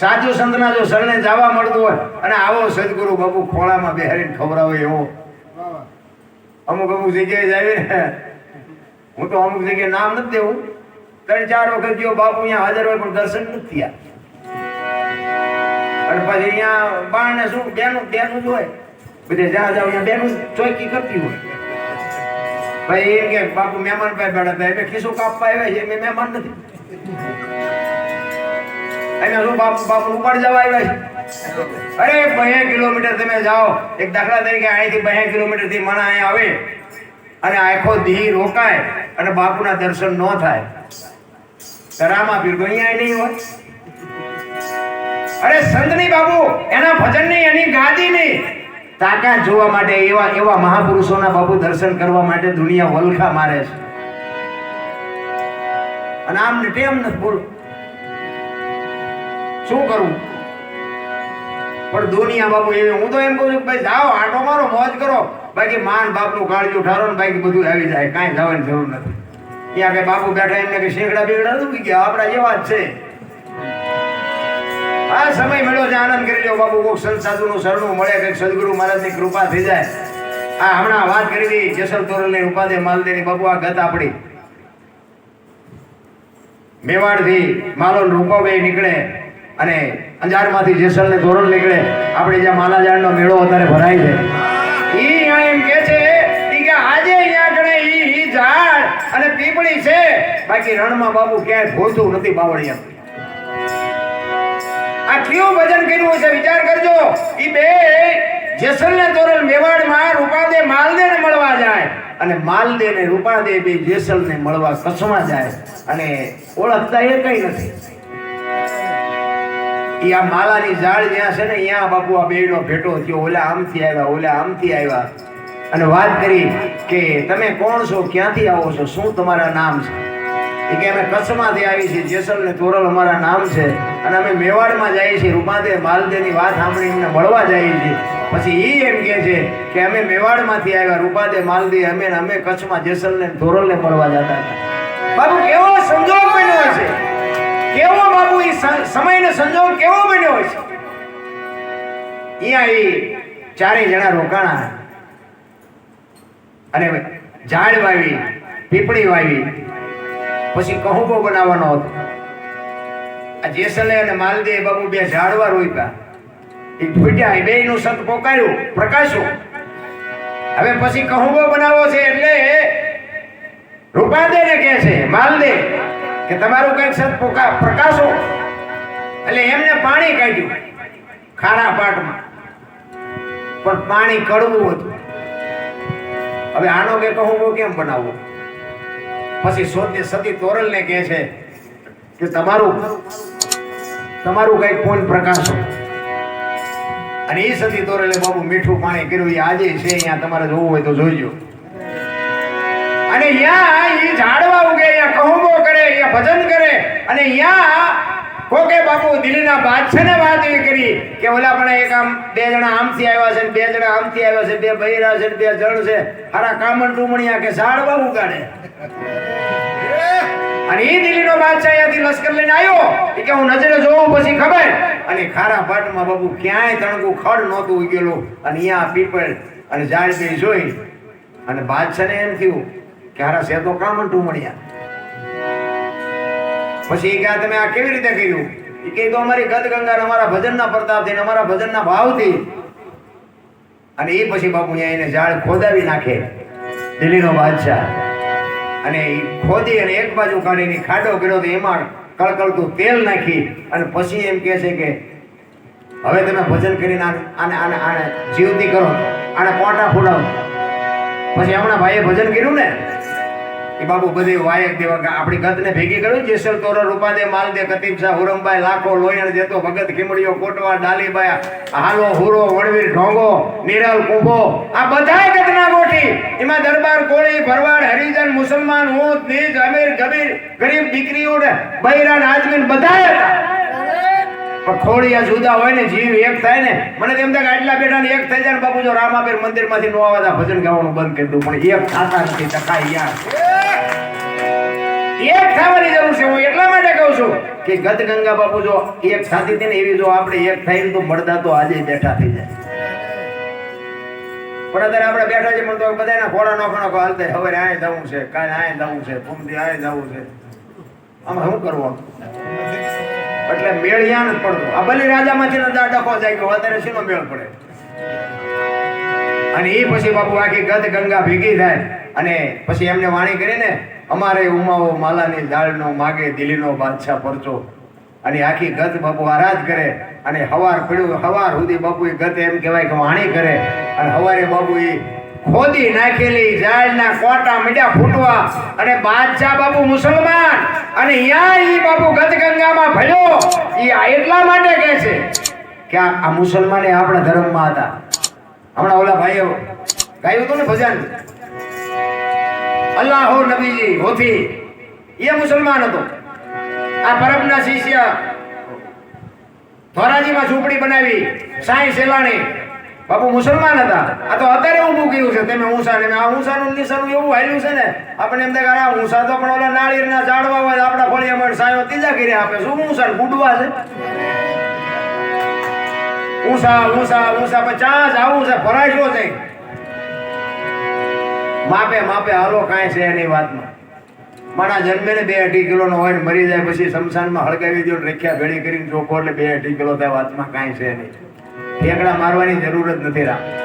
સાધુ સંતના જો શરણે જવા મળતું હોય અને આવો સદગુરુ બાપુ ખોળામાં બેહારીને ખવડાવે એવો. અમુક અમુક જગ્યાએ જાય હું. તો અમુક જગ્યાએ નામ નથી દેવું. ત્રણ ચાર વખત ગયો બાપુ અહીંયા હાજર હોય પણ દર્શન નથી થયા. અને પછી અહીંયા બાણ ને શું, બેનું બેનું જ હોય. બધે જ્યાં જાવ અહીંયા બેનું ચોકી કરતી હોય. ભાઈ એમ કે, બાપુ, મહેમાન ભાઈ બેડા ભાઈ એટલે ખિસ્સું કાપવા આવ્યા છે મેં મહેમાન નથી. એને શું બાપુ બાપુ ઉપર જવા આવ્યા અરે બે કિલોમીટર તમે જાઓ. એક દાખલા તરીકે અહીંથી બે કિલોમીટરથી મણા અહીંયા આવે. અને આખો ધી રોકાય અને બાપુના દર્શન ન થાય. તો પીરગો અહીંયા નહીં હોય? અરે, સંતની બાપુ એના ભજન નહીં, એની ગાદીની તાકાત જોવા માટે એવા એવા મહાપુરુષોના બાપુ દર્શન કરવા માટે દુનિયા વલખા મારે છે. અને આમ ટેમ નથી બોલ શું કરવું પણ દુનિયા બાપુ એવી હું તો એમ કહું છું કે ભાઈ જાઓ, આટો મારો, મોજ કરો. બાકી માન બાપનું કાળજું ઠારો ને બાકી બધું આવી જાય. કાંઈ જવાની જરૂર નથી. ત્યાં કે બાપુ બેઠા એમને કે શેકડા બેગડા નથી ગયા? આપણા જેવા જ છે. આ સમય મળ્યો છે, આનંદ કરી લો બાપુ. કોક સંત સાધુનું સરનું મળે, કંઈક સદગુરુ મહારાજની કૃપા થઈ જાય. આ હમણાં વાત કરી હતી જેસલ તોરલની ઉપાધ્યાય માલદેની બાપુ, આ ગત આપણી. મેવાડથી માલોન રૂપાબે નીકળે. અને અંજારમાંથી જેસલ ને ધોરણ નીકળે. આપણે જ્યાં માલાજાળનો મેળો અત્યારે ભરાય છે. અહીંયા એમ કે છે કે આજે અહીંયા આગળ ઈ ઈ ઝાડ અને પીપળી છે. બાકી રણમાં બાબુ ક્યાંય ભોલતું નથી બાવળિયા. આ કયું ભજન કર્યું છે વિચાર કરજો. ઈ બે જેસલ ને તોરલ મેવાડમાં રૂપાદે માલદેને મળવા જાય. અને માલદે ને રૂપાદે બે જેસલ ને મળવા કચ્છમાં જાય. અને ઓળખતા એ કઈ નથી. ઈ આ માલાની ઝાડ જ્યાં છે ને, ત્યાં બાપુ આ બેયનો ભેટો થયો. ઓલા આમથી આવ્યા, ઓલા આમથી આવ્યા. અને વાત કરી કે, તમે કોણ છો? ક્યાંથી આવો છો? શું તમારા નામ છે? એ કે, અમે કચ્છમાંથી આવી છીએ. જેસલ ને તોરલ અમારા નામ છે. અને અમે મેવાડમાં જઈએ છીએ. રૂપાદે માલદેની વાત સાંભળી એમને મળવા જઈએ છીએ. પછી એ એમ કે છે કે, અમે મેવાડમાંથી આવ્યા. રૂપાદે માલદે અમે અમે કચ્છમાં જેસલ ને તોરલ ને મળવા જતા હતા. બાબુ કેવો સંજોગ બન્યો છે કેવો બાબુ એ સ- સમયનો સંજોગ કેવો બન્યો છે? અહીંયા એ ચારેય જણા રોકાણા. અને ઝાડ વાવી, પીપળી વાવી. પછી કહુંબો બનાવવાનો હતો. આ જેસલે અને માલદે બાબુ બે ઝાડવા રોપ્યા. એ ફૂટ્યા એ બે નું સંત પોકાયું પ્રકાશ્યું. હવે પછી કહુંબો બનાવવો છે એટલે રૂપાદે ને કહે છે માલદે કે તમારું કંઈક સંત પ્રકાશો. એટલે એમને પાણી કાઢ્યું ખારા પાટમાં પણ પાણી કડવું હતું. હવે આનો કે કહું કેમ બનાવવો? પછી સોતે સતી તોરલ ને કહે છે કે તમારું તમારું કંઈક ફોન પ્રકાશો. અને એ સતી તોરલે બાબુ મીઠું પાણી કર્યું. આજે છે, અહીંયા તમારે જોવું હોય તો જોઈજો. અને યા એ ઝાડવા ઉગે અહીંયા કહુંબો કરે અહીંયા ભજન કરે અને અહીંયા કોકે બાપુ દિલ્હીના બાદશાહને વાત એવી કરી કે ઓલા પણ એક આમ બે જણા આમથી આવ્યા છે બે જણા આમથી આવ્યા છે, બે બૈરા છે બે જણ છે, હારા કામણ ટુમણિયા કે ઝાડ બાબુ કાઢે અને એ દિલ્હીનો બાદશાહ અહીંયાથી લશ્કર લઈને આવ્યો. કે હું નજરે જોઉં પછી ખબર. અને ખારા પાટમાં બાબુ ક્યાંય તણકું ખડ નહોતું ઉગેલું. અને અહીંયા પીપળ અને ઝાડ બે જોઈ. અને બાદશાહને એમ થયું કે હારા શેતો તો કામણ ટુમણિયા પછી એ કે આ તમે આ કેવી રીતે કર્યું? એ કે તો અમારી ગત ગંગા અમારા ભજનના પ્રતાપથી અમારા ભજનના ભાવથી. અને એ પછી બાપુ એને ઝાડ ખોદાવી નાખે, દિલ્હીનો બાદશાહ. અને એ ખોદી અને એક બાજુ કાઢીને ખાડો કર્યો તો એમાં કળકળતું તેલ નાખી અને પછી એમ કહે છે કે, હવે તમે ભજન કરીને આને આને આને જીવતી કરો આને કોટા ફોડાવો પછી હમણાં ભાઈએ ભજન કર્યું ને એ બાબુ બધી વાયક દેવા આપણી ગતને ભેગી કર્યું જેસલ તોરો રૂપાદે, માલદે શાહ હુરમભાઈ લાખો લોયણ જેતો ભગત ખીમડીઓ કોટવા ડાલીબાયા, હાલો, હુરો, વણવીર, ઢોંગો, નિરલ, કુંભો, આ બધાય ગતના ગોઠી. એમાં દરબાર કોળી, ભરવાડ, હરિજન, મુસલમાન, ઊંટ નીજ અમીર, ગબીર, ગરીબ દીકરીઓ ને બૈરા ને આદમીન બધાય હતા. પણ ખોડિયા જુદા હોય ને, જીવ એક થાય ને, મને તેમ થાય આટલા બેઠા ને એક થઈ જાય ને બાપુ, જો રામાબેર મંદિરમાંથી નો આવતા ભજન ગાવાનું બંધ કરી દઉં, પણ એક થતા નથી ટકાઈ યાર. એક થવાની જરૂર છે, હું એટલા માટે કહું છું કે ગત ગંગા બાપુ, જો એક થતી હતી ને એવી જો આપણે એક થઈને તો મળતા તો આજે બેઠા થઈ જાય. પણ અત્યારે આપણે બેઠા છે પણ તો બધાના ઘોડા નોખો નોખો હાલતે હવે આય જવું છે, કાલે આય જવું છે ફૂમથી આય જવું છે. આમાં શું કરવું એટલે મેળ યા નથી પડતો. આ બલી રાજામાંથી ન ડખો જાય કે વધારે શીનો મેળ પડે? અને એ પછી બાપુ આખી ગદ ગંગા ભેગી થાય. અને પછી એમને વાણી કરીને અમારે ઉમાઓ માલાની દાળનો માગે દિલ્હીનો બાદશાહ પરચો. અને આખી ગત બાપુ આરાધ કરે. અને હવાર પડ્યું હવાર સુધી બાપુ એ ગત એમ કહેવાય કે વાણી કરે. અને હવારે બાપુ એ ખોદી નાખેલી જાળના કોટા મીડિયા ફૂટવા અને બાદશાહ બાપુ મુસલમાન અને યા ઈ બાપુ ગદગંગામાં ભળ્યો ઈ એટલા માટે કહે છે કે આ મુસલમાને આપણા ધર્મમાં હતા. હમણાં ઓલા ભાઈઓ ગાયું હતું ને ભજન? અલ્લાહો નબીજી હોથી. એ મુસલમાન હતો. આ પરબના શિષ્ય ધોરાજીમાં ઝૂંપડી બનાવી, સાંઈ સેલાણી બાપુ મુસલમાન હતા. આ તો અત્યારે ઊભું કર્યું છે. તમે ઊંસા ને આ ઊંસાનું નિશાનું એવું હાલ્યું છે ને આપણે એમ થાય આ ઊંસા તો પણ ઓલા નાળીના ઝાડવા હોય, આપણા ફળિયામાં સાયો ત્રીજા કરી આપે. શું ઊંસા ગુડવા છે? ઊંસા ઊંસા ઊંસા. પચાસ આવું છે ભરાશો છે માપે માપે હાલો, કાંઈ છે એની વાતમાં. માણા જન્મે ને બે અઢી કિલો નો હોય ને મરી જાય પછી શમશાનમાં હળગાવી દો રખ્યા રેખ્યા ભેળી કરીને ચોખ્ખો એટલે બે અઢી કિલો થાય વાતમાં કાંઈ છે નહીં. ઠેકડા મારવાની જરૂર જ નથી રા.